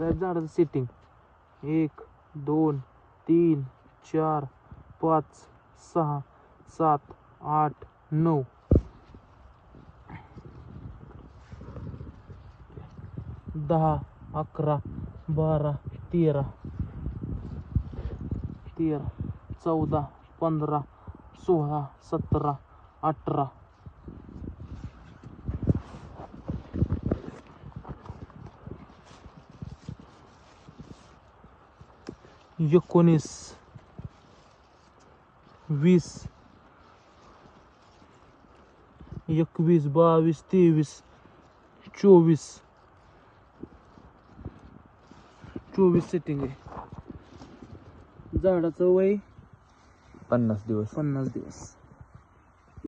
साहेब झाडाचं सेटिंग एक दोन तीन चार पाच सहा सात आठ नऊ. दहा अकरा बारा तेरा. तेरा चौदा पंधरा सोळा सतरा अठरा. एकोणीस वीस एकवीस बावीस तेवीस चोवीस. चोवीस सेटिंग आहे. झाडाचं वय पन्नास दिवस. पन्नास दिवस.